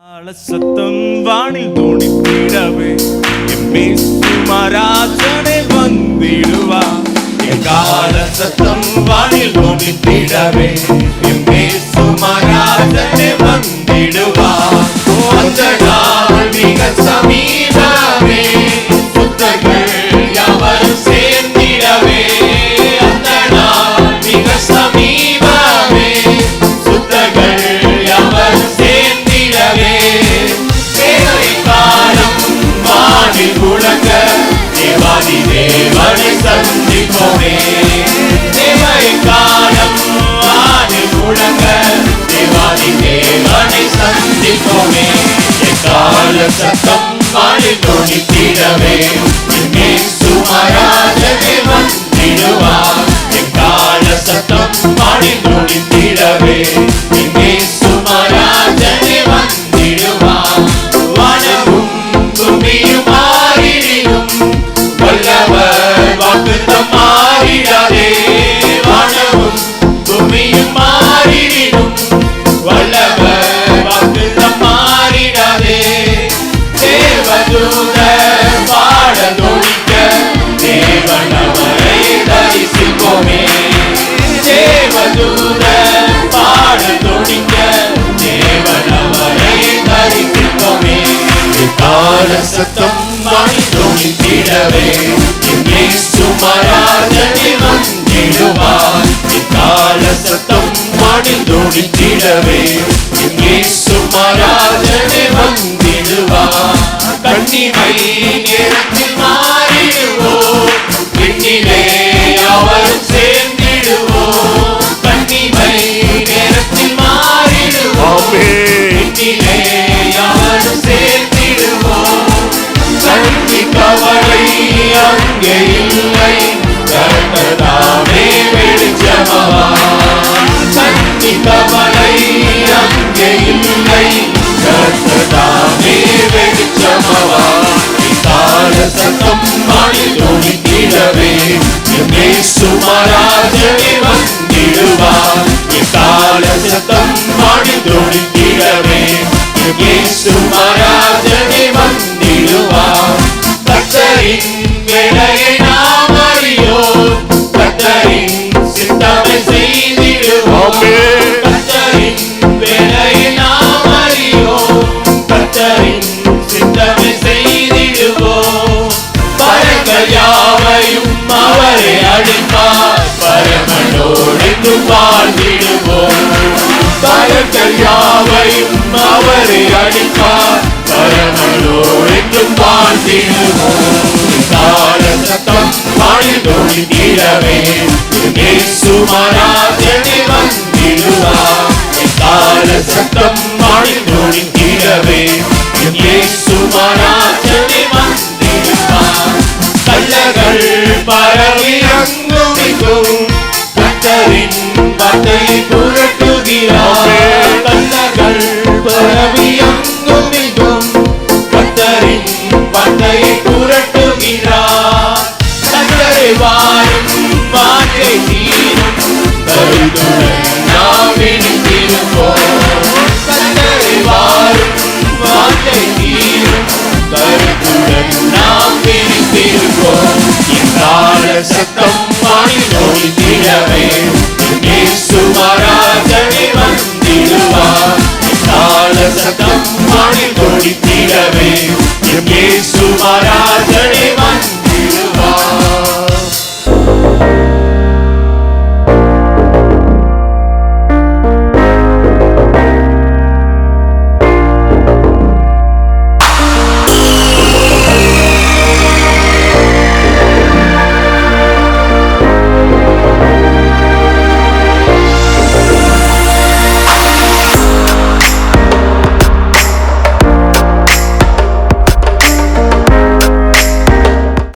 சத்தம் வானில் தோணித்திடவே சுமராஜனை வந்திடுவா. என் கால சத்தம் வானில் தோணித்திடவே சுமராஜனை வந்திடுவா. அந்த நாள் மிக சமீ சந்திப்போமே தேவை காலம் வானில் முழங்க தேவாதி தேவனை சந்திப்போமே. எக்கால சத்தம் வானில் தோணித்திடவே இங்கே வந்திடுவார். எக்கால சத்தம் வானில் கால சத்தம் வாணி தோணித்திடவே இங்கே சுமராஜனே வந்திடுவார். கால சத்தம் வாணி தோணித்திடவே இங்கே சுமராஜனே வந்திடுவார். கண்ணிமை சுமராஜனே வந்திடுவார் கால சத்தம் மாடி தோணித்திடவே எங்கே சுமராஜனே வந்திடுவார் கத்தரின் வேலையை நாம் அறியோம். கத்தரின் சித்தமை செய்திடுவோம். கத்தரின் நாம் அறியோம் கத்தரின் சித்தமை செய்திடுவோம் யாவையும் அவரை அழிப்பார். பரமனோடு வாழ்ந்திடுவோம் பரங்கள் யாவையும் அவரை அடிப்பார் பரமனோடு வாழ்ந்திடுவோம் கால வாழ்ந்தோடி வாழி தோழி தீரவே வந்திடுவார் கால சத்தம் வாழி தோழி தீரவே வந்திடுவார் கள்ளகள் பரவி அங்குமிக்கும் கத்தரின் வார்த்தை புரட்டுகிறார். கள்ளகள் பரவி அங்குமிக்கும் கத்தரின் வார்த்தையை புரட்டுகிறார். கத்தரை வாரும் வார்த்தை தீரும் கருதுடன் நாம் இணைந்திருப்போம் கத்தரை வாரும் வார்த்தை தீரும் கருத்துடன் நாம் பிரித்திருப்போம் இந்த சத்தம் Money.